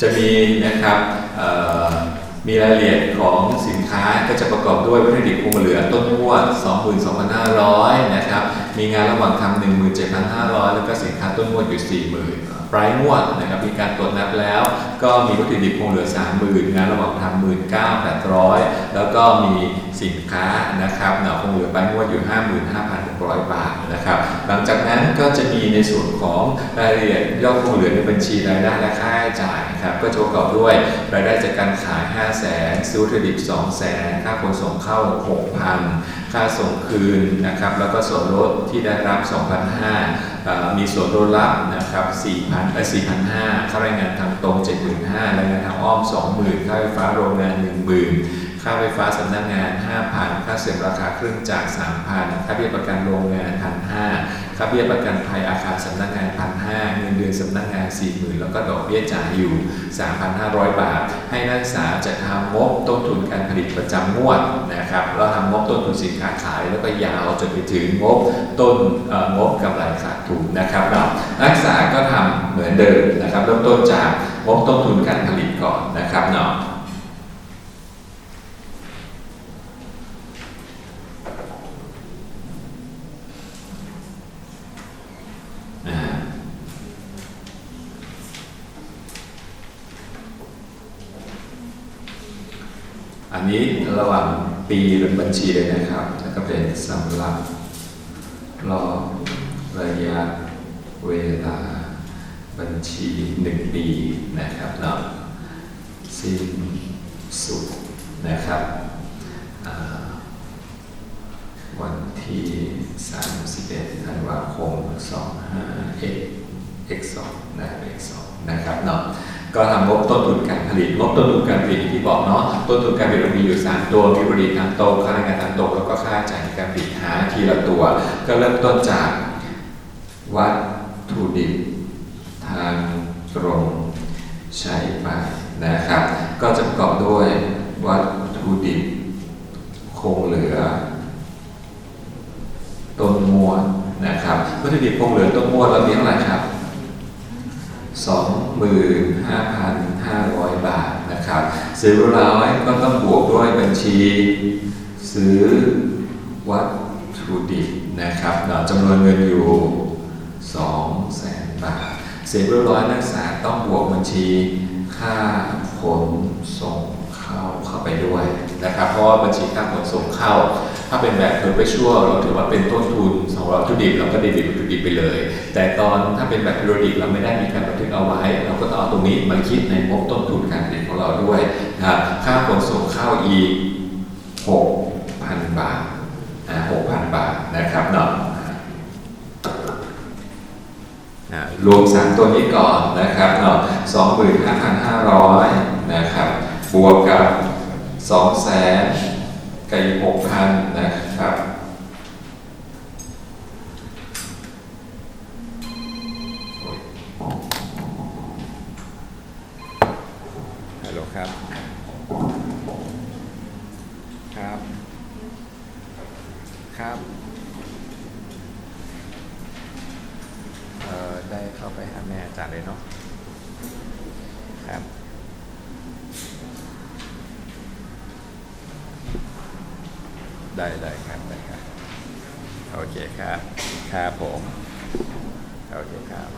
จะมีนะครับมีรายละเอียดของสินค้าก็จะประกอบด้วยวัตถุดิบคงเหลือต้นงวด22,500 นะครับ มีงานระหว่างทำ17,500แล้วก็สินค้าต้นงวดอยู่40,000ปลายงวดนะครับมีการตรวจนับแล้ว ก็มีวัตถุดิบคงเหลือ30,000งานระหว่างทำ19,800แล้วก็มีสินค้านะครับหนาคงเหลือปลายงวดอยู่55,600บาทนะครับหลังจากนั้นก็จะมีในส่วนของรายละเอียดยอดคงเหลือในบัญชีรายได้และค่าใช้จ่ายครับก็จะประกอบด้วยรายได้จากการขาย 5 0 0 0 0 0ซื้อวัตถุดิบ2 0 0 0 0 0ค่าขนส่งเข้า 6,000 ค่าส่งคืนนะครับแล้วก็ส่วนลดที่ได้รับ 2,500 มีส่วนลดรับนะครับ4,000และ4,500ค่าแรงงานทางตรง 75,000แรงงานทางอ้อม 20,000ค่าไฟฟ้าโรงงาน 10,000 ค่าไฟฟ้าสำนักงาน 5,000 ค่าเสื่อมราคาเครื่องจักร3,000 ค่าเบี้ยประกันโรงงาน 1,500 ค่าเบี้ยประกันภัยอาคารสำนักงาน 1,500 เงินเดือนสำนักงาน 40,000 แล้วก็ดอกเบี้ยจ่ายอยู่ 3,500 บาท ให้นักศึกษาจะทำงบต้นทุนการผลิตประจำงวดนะครับเราทำงบต้นทุนสินค้าขาย แล้วก็ยาวจนไปถึงงบต้นงบกำไรขาดทุนนะครับเนาะนักศึกษาก็ทำเหมือนเดิมนะครับเริ่มต้นจากงบต้นทุนการผลิตก่อนนะครับเนาะ ระหว่างปีเป็นบัญชีเลยนะครับ แล้วก็เป็นสำหรับรอบระยะเวลาบัญชีหนึ่งปีนะครับเนาะสิ้นสุดนะครับวันที่ 31 ธันวาคม 25 x 2นะ x 2นะครับเนาะ ก็ทำงบต้นทุนการผลิตงบต้นทุนการผลิตที่บอกเนาะต้นทุนการผลิตเรามีอยู่ 3 ตัวมีผลิตทางตค่าแรงงานทางตรงแล้วก็ค่าจ่ายในการผลิตหาทีละตัว ก็เริ่มต้นจากวัตถุดิบทางตรงใช้ไปนะครับ ก็จะประกอบด้วยวัตถุดิบคงเหลือ ต้นมวลนะครับวัตถุดิบคงเหลือต้นมวลเรามีเท่าไหร่ครับ 25,500 บาทนะครับ ซื้อร้อยก็ต้องบวกด้วยบัญชี ซื้อวัตถุดิบนะครับเนาจำนวนเงินอยู่ 200,000 บาท เสร็จเรียบร้อยนักศึกษาต้องบวกบัญชีค่าขนส่งเข้าเข้าไปด้วยนะครับ เพราะว่าบัญชีค่าขนส่งเข้า ถ้าเป็นแบบ perpetual เราถือว่าเป็นต้นทุนสำหรับวัตถุดิบเราก็เดบิตวัตถุดิบไปเลย แต่ตอนถ้าเป็นแบบ periodic เราไม่ได้มีการบันทึกเอาไว้ เราก็ต้องเอาตรงนี้มาคิดในงบต้นทุนการผลิตของเราด้วยนะครับค่าขนส่งเข้าอีก6,000 บาทอ่า6,000 บาทนะครับเนาะอ่ารวม 3 ตัวนี้ก่อนนะครับเนาะ25,500 นะครับ บวกกับ 200,000 กับอีก6,000นะครับ ฮัลโหลครับ ครับ ครับเออได้เข้าไปหาแม่อาจารย์เลยเนาะครับ ได้ได้ครับได้ครับโอเคครับครับผมโอเคครับ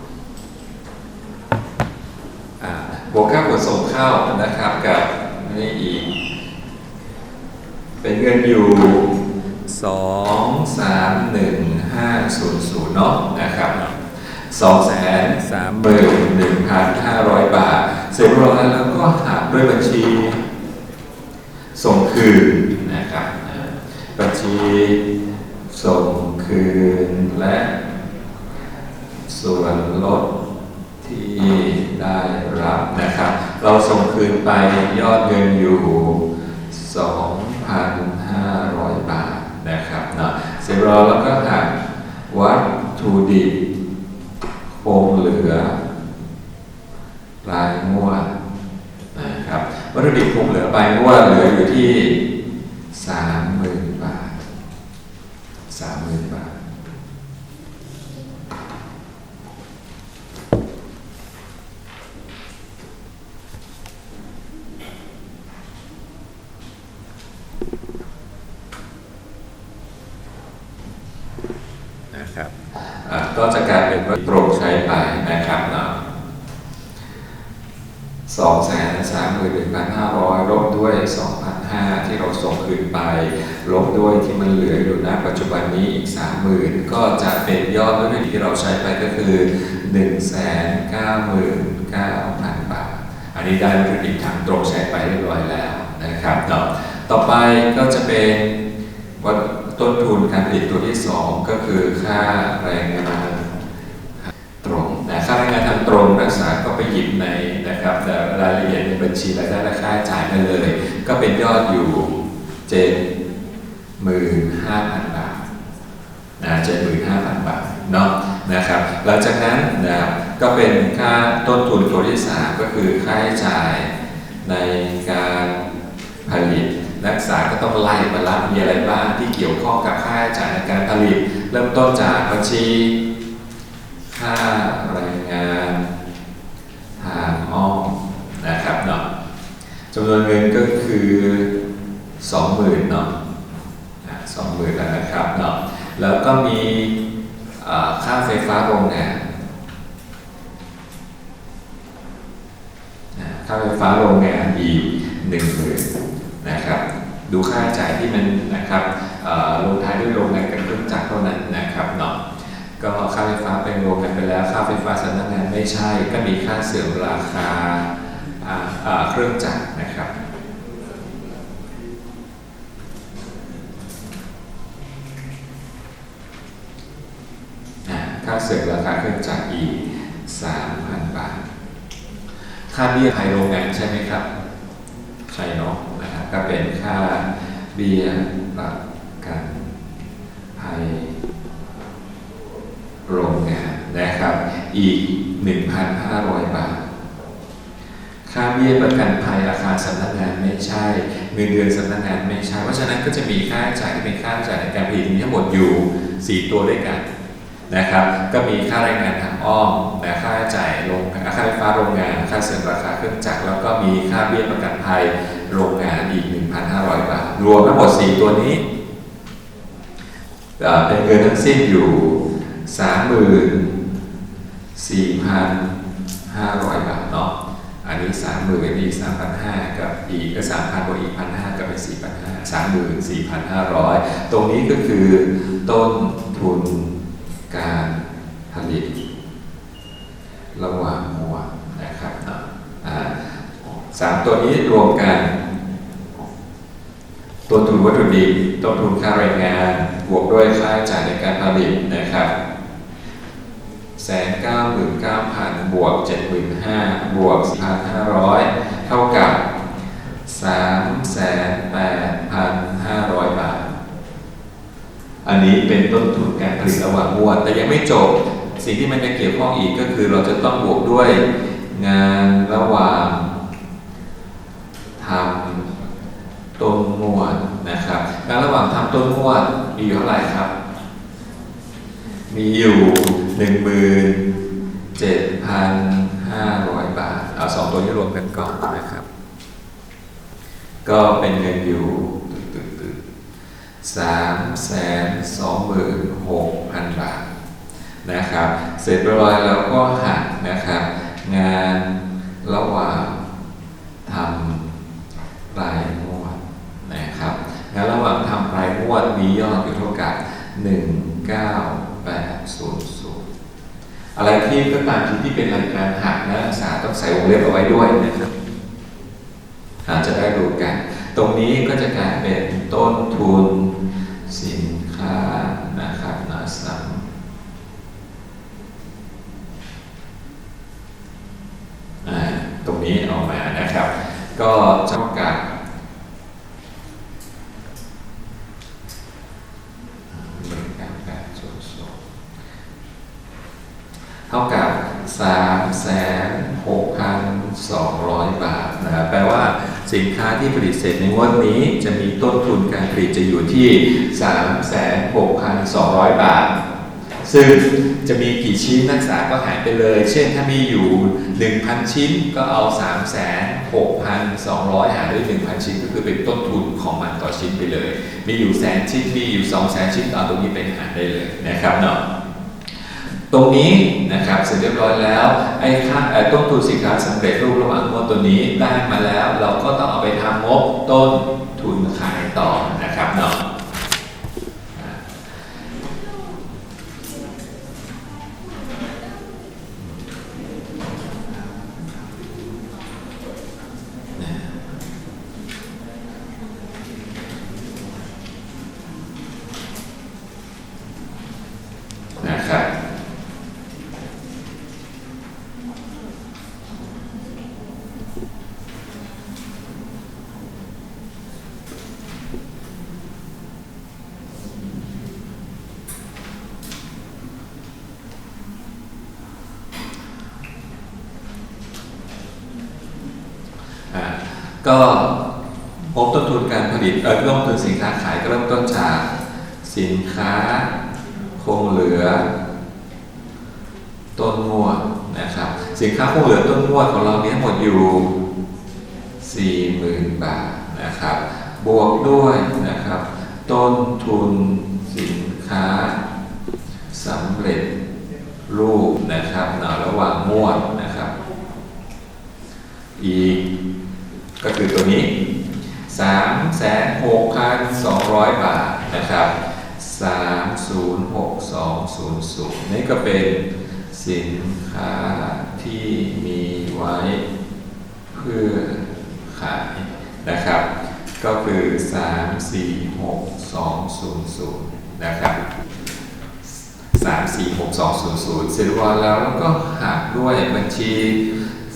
อ่าบวกค่าขนส่งข้าวนะครับกับนี่อีก เป็นเงินอยู่สองสามหนึ่งห้าศูนย์ศูนย์เนาะนะครับสองแสนสามหมื่นหนึ่งพันห้าร้อยบาท เสร็จเรียบร้อยแล้วก็หักด้วยบัญชี ส่งคืนนะครับ ชีส่งคืนและ ส่วนลดที่ได้รับนะครับ เราส่งคืนไปยอดเงินอยู่ 2,500 บาทนะครับเนาะเสร็จแล้วแล้วก็หักวัตถุดิบคงเหลือรายงวดนะครับวัตถุดิบคงเหลือรายงวดเหลืออยู่ที่30,000บาท30,000บาทอ ตรงใช้ไปนะครับเนาะสองแสนสามหมื่นหนึ่งพันห้าร้อยลบด้วยสองพันห้าที่เราส่งคืนไป ลบด้วยที่มันเหลืออยู่ณปัจจุบันนี้อีกสามหมื่นก็จะเป็นยอดวัตถุดิบ ที่เราใช้ไปก็คือหนึ่งแสนเก้าหมื่นเก้าพันบาท อันนี้ได้วัตถุดิบทางตรงใช้ไปเรียบร้อยแล้วนะครับเนาะต่อไปก็จะเป็นวัตต้นทุนการผลิตตัวที่ 2 ก็คือค่าแรงงานตรงนะค่าแรงงานทางตรงนักศึกษาก็ไปหยิบในนะครับ แต่รายละเอียดในบัญชีรายได้และค่าใช้จ่ายมาเลย ก็เป็นยอดอยู่เจ็ดหมื่นห้าพันบาทนะเจ็ดหมื่นห้าพันบาท เนาะนะครับหลังจากนั้นนะครับก็เป็นค่าต้นทุนตัวที่สามก็คือค่าใช้จ่ายในการผลิตนักศึกษาก็ต้องไล่มาละมีอะไรบ้างที่เกี่ยวข้องกับค่าใช้จ่ายในการผลิต เริ่มต้นจากบัญชี ค่าแรงงานทางอ้อมนะครับเนาะจำนวนเงินก็คือสองหมื่นเนาะสองหมื่นแล้วนะครับเนาะแล้วก็มี ค่าไฟฟ้าโรงงานค่าไฟฟ้าโรงงานอีกหนึ่งหมื่นนะครับ ดูค่าใช้จ่ายที่มันนะครับลงท้ายด้วยโรงงานกับเครื่องจักรเท่านั้นนะครับเนาะก็ค่าไฟฟ้าเป็นโรงงานไปแล้ว ค่าไฟฟ้าสำนักงานไม่ใช่ ก็มีค่าเสื่อมราคาเครื่องจักรนะครับ อ่าค่าเสื่อมราคาเครื่องจักรอีก 3,000 บาท ค่าเบี้ยภายโรงงานใช่ไหมครับ ใช่เนาะนะครับก็เป็นค่าเบี้ยประกันภัยโรงงานนะครับ อีก 1,500 บาท ค่าเบี้ยประกันภัยราคาสำนักงานไม่ใช่เงินเดือนสำนักงานไม่ใช่ เพราะฉะนั้นก็จะมีค่าใช้จ่ายที่เป็นค่าใช้จ่ายในการผลิตมีทั้งหมดอยู่ 4 ตัวด้วยกัน นะครับ ก็มีค่าแรงงานทางอ้อมนะค่าใช้จ่ายโรงค่าไฟฟ้าโรงงาน ค่าเสื่อมราคาเครื่องจักร แล้วก็มีค่าเบี้ยประกันภัยโรงงานอีก 1,500 บาท รวมทั้งหมด 4 ตัวนี้เป็นเงินทั้งสิ้นอยู่ 34,500 บาทเนาะ อันนี้ 30,000อีก3,500 กับอีกก็3,000บวกอีก1,500กับเป็น4,500 34,500 ตรงนี้ก็คือต้นทุน การผลิต ระหว่างหมวดนะครับสามตัวนี้รวมกันต้นทุนวัตถุดิบต้นทุนค่าแรงงาน บวกด้วยค่าใช้จ่ายในการผลิตนะครับแสนเก้าหมื่นเก้าพันบวกเจ็ดหมื่นห้าบวกสี่พันห้าร้อยเท่ากับสามแสนแปดพัน อันนี้เป็นต้นทุนการผลิตระหว่างงวด แต่ยังไม่จบ สิ่งที่มันจะเกี่ยวข้องอีกก็คือเราจะต้องบวกด้วยงานระหว่างทำต้นงวดนะครับงานระหว่างทำต้นงวดมีอยู่เท่าไหร่ครับ มีอยู่หนึ่งหมื่นเจ็ดพันห้าร้อยบาท เอาสองตัวนี้รวมกันก่อนนะครับ ก็เป็นเงินอยู่ สามแสนสองหมื่นหกพันบาทนะครับ เสร็จเรียบร้อยแล้วก็หักนะครับ งานระหว่างทำรายงวดนะครับงานระหว่างทำรายงวดมียอดอยู่เท่ากับ19800อะไรที่ก็ตามที่ที่เป็นรายการหักนักศึกษาต้องใส่วงเล็บเอาไว้ด้วยนะครับอาจจะได้รู้กัน ตรงนี้ก็จะกลายเป็นต้นทุนสินค้านะครับนะซ้ำอ่าตรงนี้ออกมานะครับ ก็เท่ากับหนึ่งเก้าแปดศูนย์ศูนย์เท่ากับสามแสนหกพันสองร้อยบาทนะครับแปลว่า สินค้าที่ผลิตเสร็จในงวดนี้จะมีต้นทุนการผลิตจะอยู่ที่ 36,200 บาท ซึ่งจะมีกี่ชิ้นนักศึกษาก็หารไปเลย เช่นถ้ามีอยู่ 1,000 ชิ้นก็เอา 36,200 หารด้วย 1,000 ชิ้นก็คือเป็นต้นทุนของมันต่อชิ้นไปเลย มีอยู่แสนชิ้นมีอยู่ 200,000 ชิ้นก็เอาตรงนี้ไปหารได้เลยนะครับเนาะ ตรงนี้นะครับเสร็จเรียบร้อยแล้วไอ้ค่าเอ่อต้นทุนสินค้าสำเร็จรูประหว่างงวดตัวนี้ได้มาแล้ว เราก็ต้องเอาไปทำงบต้นทุนขายต่อนะครับเนาะ นะครับ อ่า ก็งบต้นทุนการผลิตเออต้นทุนสินค้าขายก็เริ่มต้นจากสินค้าคงเหลือ ต้นงวดนะครับ สินค้าคงเหลือต้นงวดของเราเนี้ยหมดอยู่ 40,000 บาทนะครับ บวกด้วยนะครับ ต้นทุนสินค้าสำเร็จรูปนะครับเนะระหว่างงวดนะครับ อีก ก็คือตัวนี้ 3 6 2 0 0 บาทนะครับ306200 นี่ก็เป็นสินค้าที่มีไว้เพื่อขายนะครับ ก็คือ 346200 นะครับ 346200เสร็จวันแล้วแล้วก็หักด้วยบัญชี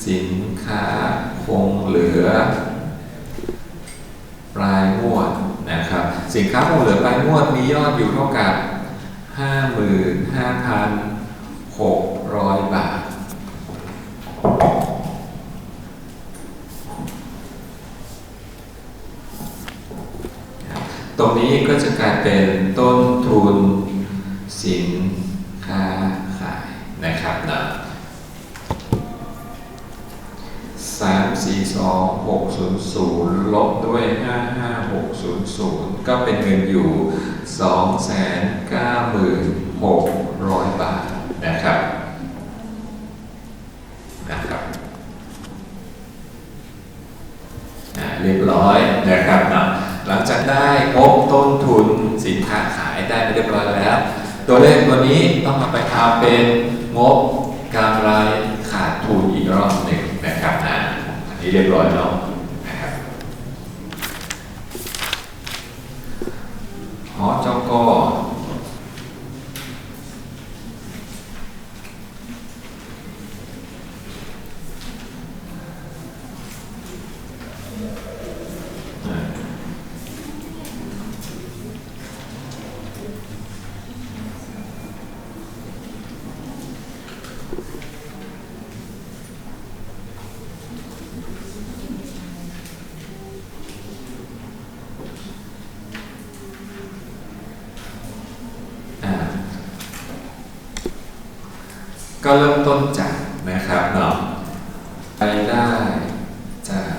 สินค้า คงเหลือปลายงวดนะครับ สินค้าคงเหลือปลายงวดมียอดอยู่เท่ากับ55,600 บาท ตรงนี้ก็จะกลายเป็นต้นทุนสินค้า 2600 ลบด้วย 55600 ก็เป็นเงินอยู่ 296,600 บาทนะครับนะครับเรียบร้อยนะครับนะหลังจากได้งบต้นทุนสินค้าขายได้ไปเรียบร้อยแล้ว ตัวเลขตัวนี้ต้องมาไปทาเป็นงบกำไรขาดทุนอีกรอบ นนี้เรียบร้อยแล้วนะครับหอจก อ่า ก็เริ่มต้นจากนะครับเนาะรายได้จาก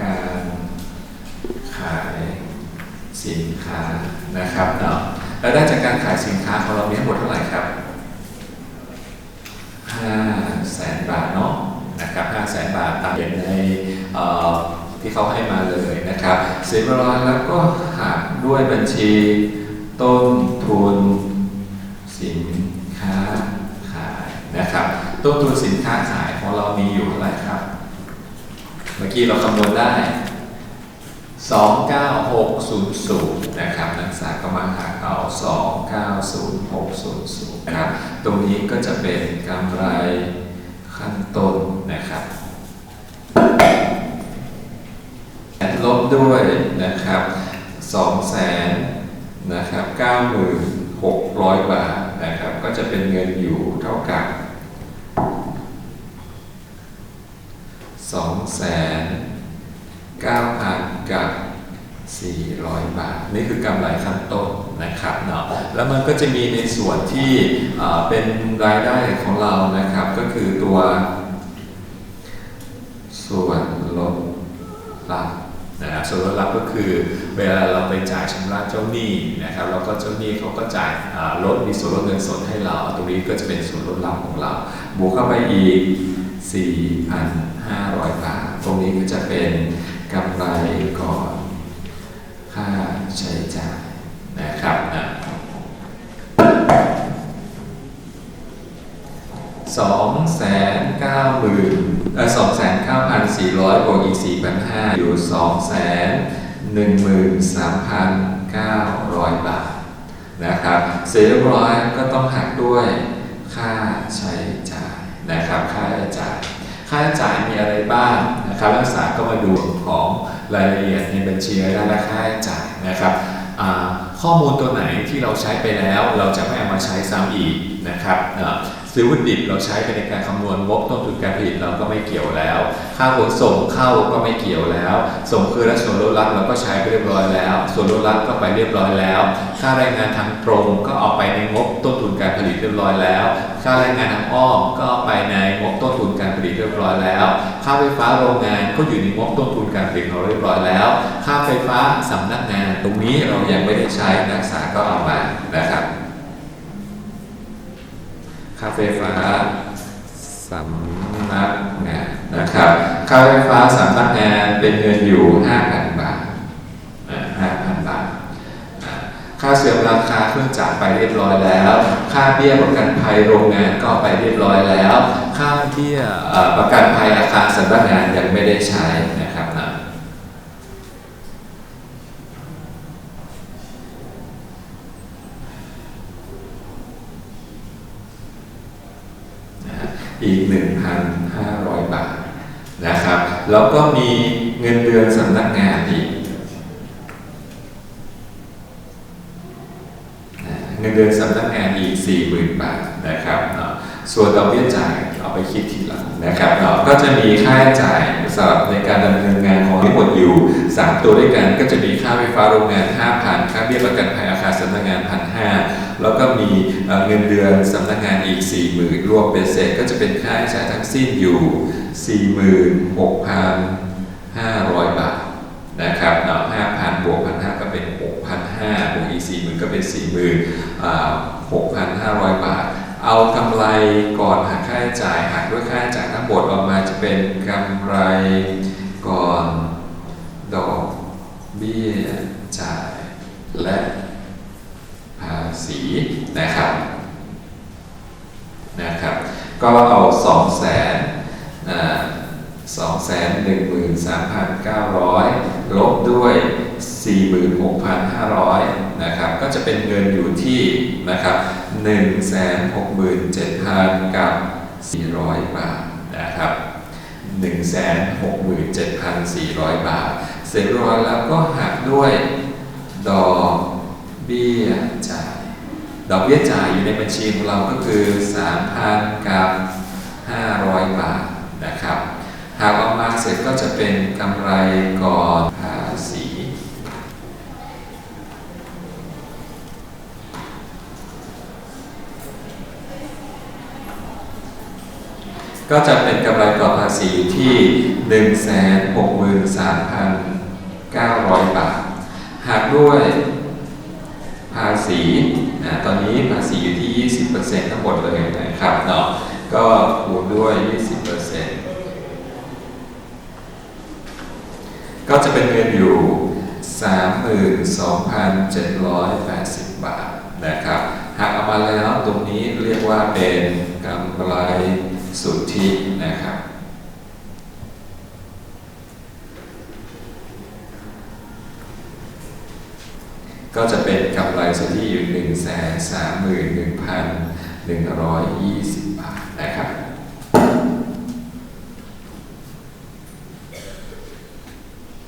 การขายสินค้านะครับเนาะรายได้จากการขายสินค้าของเรามีทั้งหมดเท่าไหร่ครับ5แสนบาทเนาะนะครับ5แสนบาทตามเห็นในเอ่อที่เขาให้มาเลยนะครับเสร็จเรียบร้อยแล้วก็หักด้วยบัญชีต้นทุนสินค้าขาย นะครับต้นทุนสินค้าขายของเรามีอยู่เท่าไหร่ครับ เมื่อกี้เราคำนวณได้ 29600 นะครับนักศึกษาก็มาหาเอา 290600 นะครับ ตรงนี้ก็จะเป็นกำไรขั้นต้นนะครับลบด้วยนะครับ2แสนนะครับ9,600 บาทนะครับ ก็จะเป็นเงินอยู่เท่ากับ 2แสน9,000กับ400 บาท นี่คือกำไรขั้นต้นนะครับเนาะแล้วมันก็จะมีในส่วนที่เป็นรายได้ของเรานะครับ ก็คือตัว ส่วนลดหลักนะครับส่วนลดรับก็คือเวลาเราไปจ่ายชำระเจ้าหนี้นะครับแล้วก็เจ้าหนี้เขาก็จ่ายลดมีส่วนลดเงินสดให้เรา ตรงนี้ก็จะเป็นส่วนลดรับของเรา บวกเข้าไปอีก 500 บาท ตรงนี้ก็จะเป็นกำไรก่อนค่าใช้จ่ายนะครับอะสองแสนเก้าหมื่นสองแสนเก้าพันสี่ร้อยบวกอีกสี่พันห้าอยู่สองแสนหนึ่งหมื่นสามพันเก้าร้อยบาทนะครับเสร็จเรียบร้อยก็ต้องหักด้วยค่าใช้จ่ายนะครับ ค่าใช้จ่าย ค่าใช้จ่ายมีอะไรบ้างนะครับนักศึกษาก็มาดูของรายละเอียดในบัญชีรายได้และค่าใช้จ่ายนะครับข้อมูลตัวไหนที่เราใช้ไปแล้ว เราจะไม่เอามาใช้ซ้ำอีก นะครับซื้อวัตถุดิบเราใช้ไปในการคำนวณงบต้นทุนการผลิตเราก็ไม่เกี่ยวแล้ว ค่าขนส่งเข้าก็ไม่เกี่ยวแล้ว ส่งคืนและส่วนลดรับเราก็ใช้ไปเรียบร้อยแล้ว ส่วนลดรับก็ไปเรียบร้อยแล้ว ค่าแรงงานทางตรงก็เอาไปในงบต้นทุนการผลิตเรียบร้อยแล้ว ค่าแรงงานทางอ้อมก็เอาไปในงบต้นทุนการผลิตเรียบร้อยแล้ว ค่าไฟฟ้าโรงงานก็อยู่ในงบต้นทุนการผลิตเราเรียบร้อยแล้ว ค่าไฟฟ้าสำนักงานตรงนี้เรายังไม่ได้ใช้นักศึกษาก็เอามานะครับ ค่าไฟฟ้าสำนักงานนะครับ ค่าไฟฟ้าสำนักงานเป็นเงินอยู่ 5,000 บาทอ่า5,000 บาท ค่าเสื่อมราคาเครื่องจักรไปเรียบร้อยแล้ว ค่าเบี้ยประกันภัยโรงงานก็ไปเรียบร้อยแล้ว ค่าเบี้ยประกันภัยอาคารสำนักงานยังไม่ได้ใช้นะครับนะ นะฮะ อีก 1,500 บาทนะครับ แล้วก็มีเงินเดือนสำนักงานอีกเงินเดือนสำนักงานอีก 40,000 บาทนะครับเนาะส่วนดอกเบี้ยจ่ายเอาไปคิดทีหลังนะครับเนาะก็จะมีค่าใช้จ่ายสำหรับในการดำเนินงานของทั้งหมดอยู่ 3 ตัวด้วยกันก็จะมีค่าไฟฟ้าโรงงาน 5,000 ค่าเบี้ยประกันภัยอาคารสำนักงาน 1,500 แล้วก็มีเงินเดือนสำนักงานอีก 40,000รวมเป็นเสร็จก็จะเป็นค่าใช้จ่ายทั้งสิ้นอยู่ 46,500 บาทนะครับเนาะ5,000 บวก1,500 ก็เป็น 6,500 บวกอีก 40,000 ก็เป็น4,06500 บาท เอากำไรก่อนหักค่าใช้จ่ายหักด้วยค่าใช้จ่ายทั้งหมดออกมาจะเป็นกำไรก่อนดอกเบี้ยจ่ายและีนะครับนะครับ ก็เอา2 0 0แสนสองแสนหนึ่งหมื่นสามพันเก้าร้อยลบด้วย 46,500นะครับก็จะเป็นเงินอยู่ที่นะครับ167,000 กับ 400 บาทนะครับ167,400 บาท เสร็จเรียบร้อยแล้วก็หักด้วยดอกเบี้ยจ่าย ดอกเบี้ยจ่ายอยู่ในบัญชีของเราก็คือ 3,000 กับ 500 บาทนะครับ หากออกมาเสร็จก็จะเป็นกำไรก่อนภาษีก็จะเป็นกำไรก่อนภาษีที่ 163,900 บาท หากด้วย ภาษีนะตอนนี้ภาษีอยู่ที่ 20%ทั้งหมดเลยนะครับเนาะก็คูณด้วย 20%ก็จะเป็นเงินอยู่ 32,780 บาทนะครับหากเอามาแล้วตรงนี้เรียกว่าเป็นกำไรสุทธินะครับ ก็จะเป็นกำไรสุทธิ แสนสามหมื่นหนึ่งพันหนึ่งร้อยยี่สิบบาทนะครับ